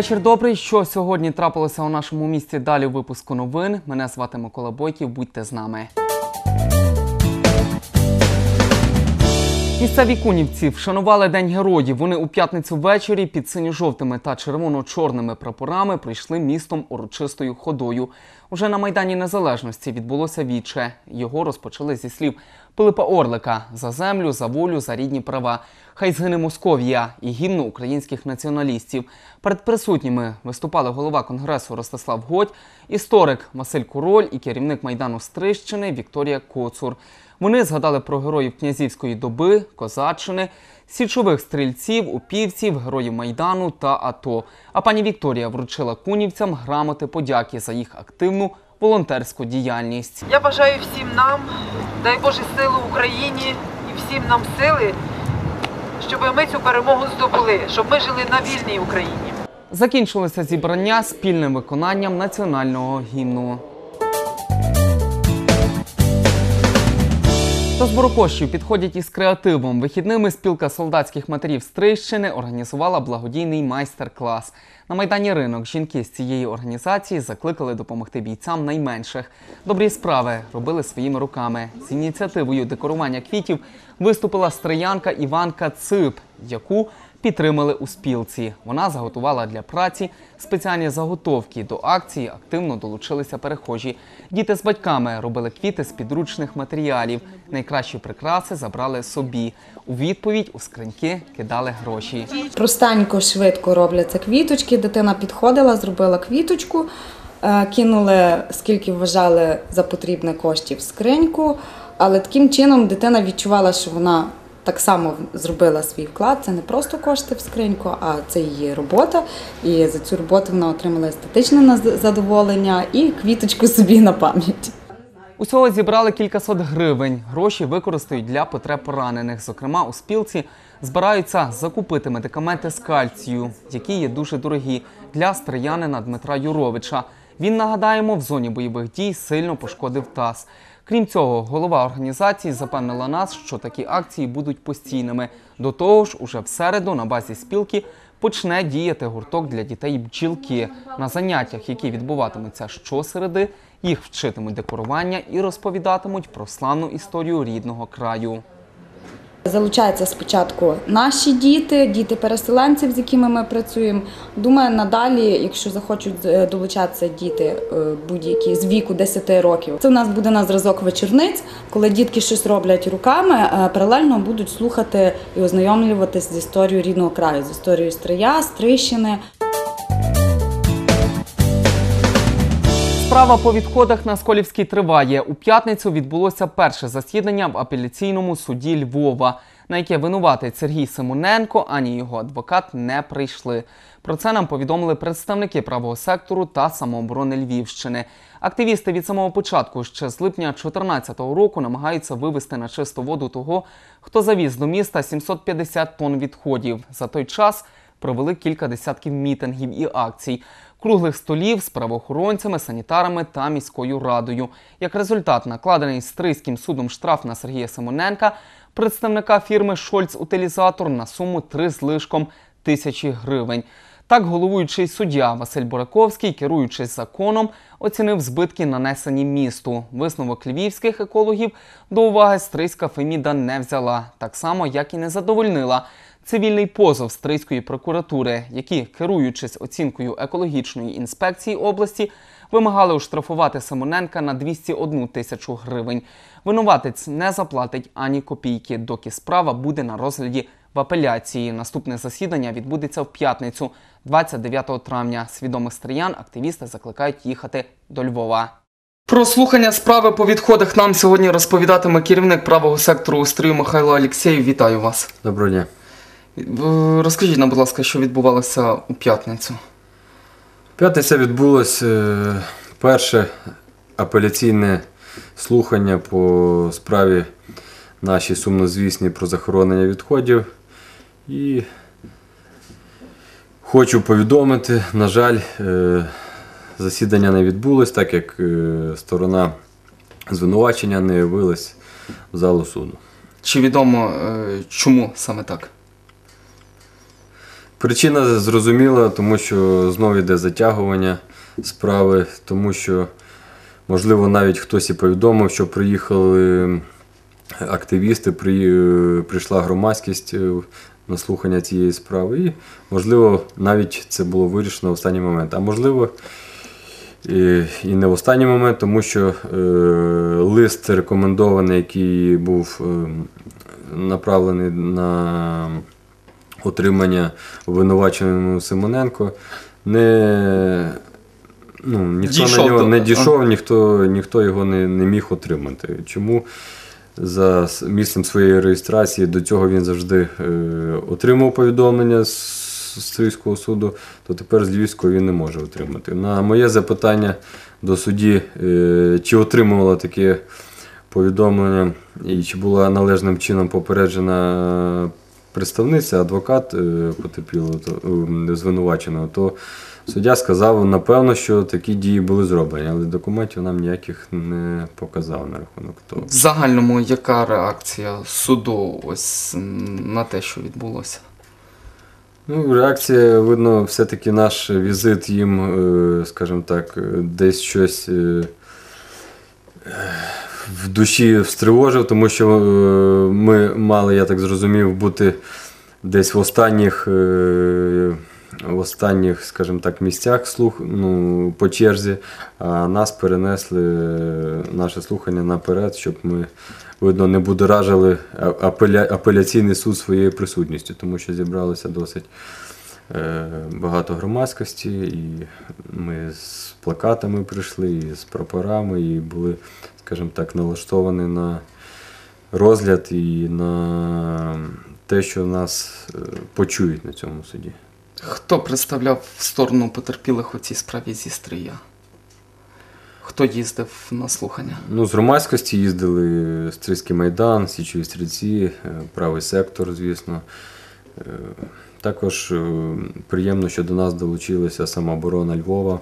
Вечір добрий. Що сьогодні трапилося у нашому місті? Далі випуску новин. Мене звати Микола Бойків. Будьте з нами. Місцеві кунівці вшанували День героїв. Вони у п'ятницю ввечері під синьо-жовтими та червоно-чорними прапорами прийшли містом урочистою ходою. Уже на Майдані Незалежності відбулося віче. Його розпочали зі слів Пилипа Орлика за землю, за волю, за рідні права. Хай згине Московія і гімну українських націоналістів. Перед присутніми виступали голова конгресу Ростислав Годь, історик Василь Куроль і керівник майдану Стрищини Вікторія Коцур. Вони згадали про героїв князівської доби, козаччини, січових стрільців, упівців, героїв майдану та АТО. А пані Вікторія вручила кунівцям грамоти подяки за їх активну волонтерську діяльність. Я бажаю всім нам, дай Боже силу Україні і всім нам сили, щоб ми цю перемогу здобули, щоб ми жили на вільній Україні. Закінчилося зібрання спільним виконанням національного гімну. До збору коштів підходять із креативом. Вихідними спілка солдатських матерів Стрийщини організувала благодійний майстер-клас. На майдані ринок жінки з цієї організації закликали допомогти бійцям найменших. Добрі справи робили своїми руками. З ініціативою декорування квітів виступила стриянка Іванка Цип, яку підтримали у спілці. Вона заготувала для праці спеціальні заготовки. До акції активно долучилися перехожі. Діти з батьками робили квіти з підручних матеріалів. Найкращі прикраси забрали собі. У відповідь у скриньки кидали гроші. Простенько, швидко робляться квіточки. Дитина підходила, зробила квіточку, кинули скільки вважали за потрібне коштів скриньку. Але таким чином дитина відчувала, що вона так само зробила свій вклад. Це не просто кошти в скриньку, а це її робота. І за цю роботу вона отримала естетичне задоволення і квіточку собі на пам'ять. Усього зібрали кількасот гривень. Гроші використають для потреб поранених. Зокрема, у спілці збираються закупити медикаменти з кальцію, які є дуже дорогі для стріянина Дмитра Юровича. Він нагадаємо, в зоні бойових дій сильно пошкодив таз. Крім цього, голова організації запевнила нас, що такі акції будуть постійними. До того ж, уже в середу на базі спілки почне діяти гурток для дітей бджілки. На заняттях, які відбуватимуться щосереди, їх вчитимуть декорування і розповідатимуть про славну історію рідного краю. Залучаються спочатку наші діти, діти переселенців, з якими ми працюємо. Думаю, надалі, якщо захочуть е, долучатися діти е, будь-які з віку 10 років, це у нас буде на зразок вечорниць, коли дітки щось роблять руками, е, паралельно будуть слухати і ознайомлюватись з історією рідного краю, з історією Стрия, Стрищини. Справа по відходах на Сколівській триває. У п'ятницю відбулося перше засідання в апеляційному суді Львова, на яке винуватець Сергій Симоненко ані його адвокат не прийшли. Про це нам повідомили представники правого сектору та самооборони Львівщини. Активісти від самого початку ще з липня 2014 року намагаються вивести на чисту воду того, хто завіз до міста 750 тонн відходів. За той час провели кілька десятків мітингів і акцій, круглих столів з правоохоронцями, санітарами та міською радою. Як результат, накладений Стрийським судом штраф на Сергія Симоненка, представника фірми Шольц Утилізатор на суму 3 з лишком тисячі гривень. Так, головуючий суддя Василь Бураковський, керуючись законом, оцінив збитки, нанесені місту. Висновок львівських екологів до уваги Стрийська Феміда не взяла, так само як і не задовольнила цивільний позов Стрийської прокуратури, які, керуючись оцінкою екологічної інспекції області, вимагали оштрафувати Симоненка на 201 тисячу гривень. Винуватець не заплатить ані копійки, доки справа буде на розгляді в апеляції. Наступне засідання відбудеться в п'ятницю, 29 травня. Свідомих стріян активісти закликають їхати до Львова. Про слухання справи по відходах нам сьогодні розповідатиме керівник правого сектору у стрію Михайло Алєксєєв. Вітаю вас. Доброго дня. Розкажіть нам, будь ласка, що відбувалося у п'ятницю. П'ятниця відбулось е, перше апеляційне слухання по справі нашій сумнозвісній про захоронення відходів. І хочу повідомити, на жаль, е, засідання не відбулось, так як е, сторона звинувачення не явилась в залу суду. Чи відомо, е, чому саме так? Причина зрозуміла, тому що знову йде затягування справи, тому що, можливо, навіть хтось і повідомив, що приїхали активісти, при, прийшла громадськість е, на слухання цієї справи. І, можливо, навіть це було вирішено в останній момент. А можливо, і, не в останній момент, тому що е, лист рекомендований, який був е, направлений на отримання обвинуваченому Симоненко, не, ну, ніхто Дійшов на нього не дійшов, ніхто, ніхто його не, не міг отримати. Чому? За місцем своєї реєстрації до цього він завжди е, отримав повідомлення з Стрийського суду, то тепер з Львівського він не може отримати. На моє запитання до судді, е, чи отримувала таке повідомлення і чи була належним чином попереджена представниця, адвокат е, потерпілого, е, звинуваченого, то суддя сказав, напевно, що такі дії були зроблені, але документів нам ніяких не показав на рахунок того. В загальному, яка реакція суду ось на те, що відбулося? Ну, реакція, видно, все-таки наш візит їм, е, скажімо так, десь щось в душі встривожив, тому що е, ми мали, я так зрозумів, бути десь в останніх, е, в останніх, скажімо так, місцях слух, ну, по черзі, а нас перенесли е, наше слухання наперед, щоб ми, видно, не будоражили апеля- апеляційний суд своєю присутністю, тому що зібралося досить багато громадськості, і ми з плакатами прийшли, і з прапорами, і були, скажімо так, налаштовані на розгляд і на те, що нас е, почують на цьому суді. Хто представляв сторону потерпілих у цій справі зі Стрия? Хто їздив на слухання? Ну, з громадськості їздили Стрийський майдан, Січові стрільці, е, правий сектор, звісно. Також е, приємно, що до нас долучилася самооборона Львова.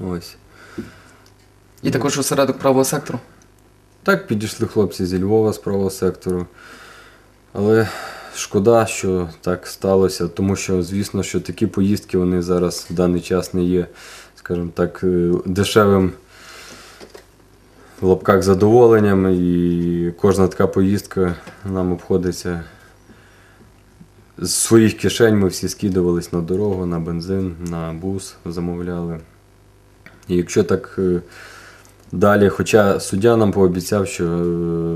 Ось. І також осередок правого сектору? Так, підійшли хлопці зі Львова з правого сектору. Але шкода, що так сталося, тому що, звісно, що такі поїздки вони зараз в даний час не є, скажімо так, е, дешевим в лапках задоволенням. І кожна така поїздка нам обходиться. З своїх кишень ми всі скидувались на дорогу, на бензин, на бус замовляли. І якщо так е, Далі, хоча суддя нам пообіцяв, що е,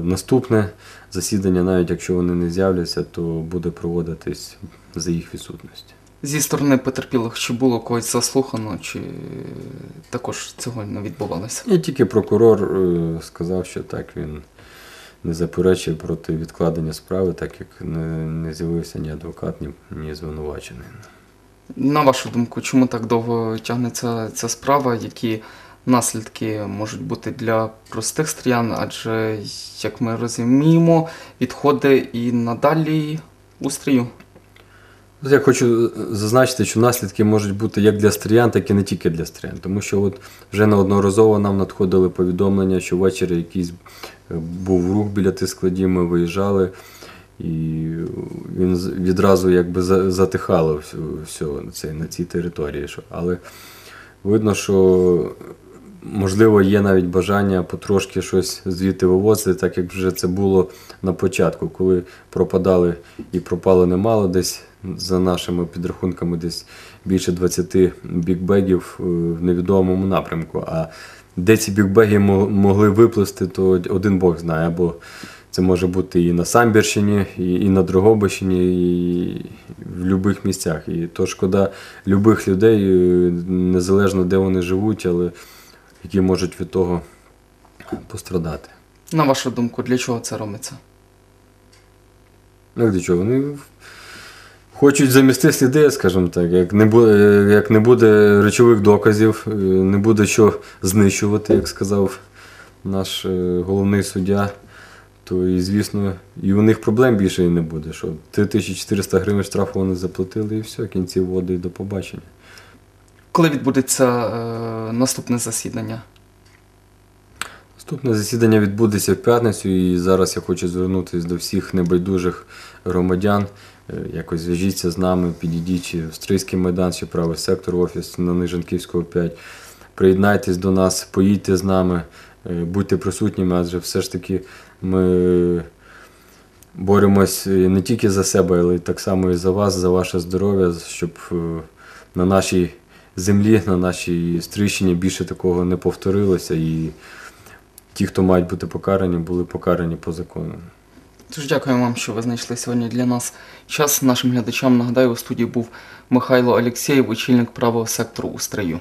наступне засідання, навіть якщо вони не з'являться, то буде проводитись за їх відсутності. Зі сторони потерпілих, чи було когось заслухано, чи також цього не відбувалося? І тільки прокурор е, сказав, що так він не заперечує проти відкладення справи, так як не, не з'явився ні адвокат, ні, ні звинувачений. На вашу думку, чому так довго тягнеться ця справа? Які наслідки можуть бути для простих стріян? Адже, як ми розуміємо, відходи і надалі у стрію. От Я хочу зазначити, що наслідки можуть бути як для стріян, так і не тільки для стріян. Тому що от вже неодноразово нам надходили повідомлення, що ввечері якийсь е, був рух біля тих складів, ми виїжджали, і він відразу якби затихало все, на цій території. Але видно, що можливо є навіть бажання потрошки щось звідти вивозити, так як вже це було на початку, коли пропадали і пропало немало десь за нашими підрахунками, десь більше 20 бікбегів е, в невідомому напрямку. А де ці бікбеги могли виплисти, то один Бог знає. Або це може бути і на Самбірщині, і, і на Дрогобищині, і в будь-яких місцях. І то шкода любих людей, е, незалежно де вони живуть, але які можуть від того пострадати. На вашу думку, для чого це робиться? Ну, для чого? Вони хочуть замісти сліди, скажімо так. Як не буде, як не буде речових доказів, е, не буде що знищувати, як сказав наш е, головний суддя, то і, звісно, і у них проблем більше і не буде. Що 3400 гривень штрафу вони заплатили і все, кінці води і до побачення. Коли відбудеться е, наступне засідання? Наступне засідання відбудеться в п'ятницю, і зараз я хочу звернутися до всіх небайдужих громадян. Е, якось зв'яжіться з нами, підійдіть чи Стрийський майдан, чи правий сектор офіс на Нижанківського 5. Приєднайтесь до нас, поїдьте з нами, е, будьте присутніми, адже все ж таки ми боремось е, не тільки за себе, але й так само і за вас, за ваше здоров'я, щоб на нашій землі, на нашій стрищині більше такого не повторилося. І ті, хто мають бути покарані, були покарані по закону. Тож дякую вам, що ви знайшли сьогодні для нас час. Нашим глядачам нагадаю, у студії був Михайло Алєксєєв, очільник правого сектору у Стрию.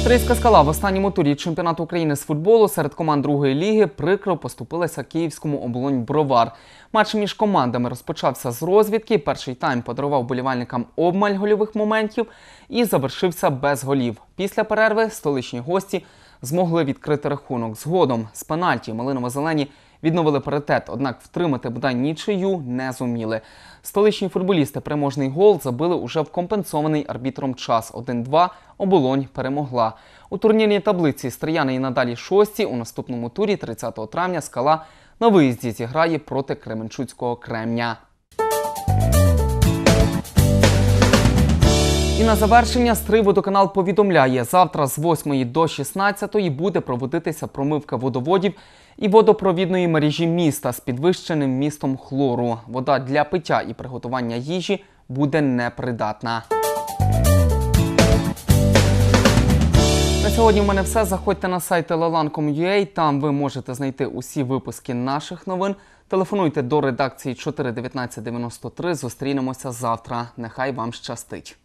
Стрийська скала в останньому турі чемпіонату України з футболу серед команд другої ліги прикро поступилася київському оболонь Бровар. Матч між командами розпочався з розвідки. Перший тайм подарував болівальникам обмаль гольових моментів і завершився без голів. Після перерви столичні гості змогли відкрити рахунок. Згодом з пенальті малиново-зелені відновили паритет, однак втримати бодай нічию не зуміли. Столичні футболісти переможний гол забили уже в компенсований арбітром час. 1-2 оболонь перемогла. У турнірній таблиці стрияни і надалі шості. У наступному турі 30 травня скала на виїзді зіграє проти Кременчуцького Кремня. І на завершення Стрий водоканал повідомляє, завтра з 8 до 16 буде проводитися промивка водоводів і водопровідної мережі міста з підвищеним містом хлору. Вода для пиття і приготування їжі буде непридатна. На сьогодні в мене все. Заходьте на сайт telelan.com.ua, Там ви можете знайти усі випуски наших новин. Телефонуйте до редакції 41993. Зустрінемося завтра. Нехай вам щастить.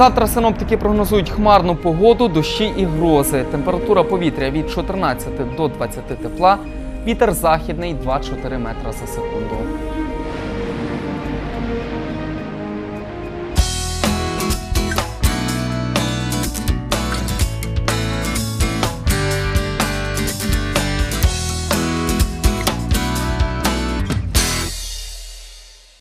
Завтра синоптики прогнозують хмарну погоду, дощі і грози. Температура повітря від 14 до 20 тепла. Вітер західний 2-4 метра за секунду.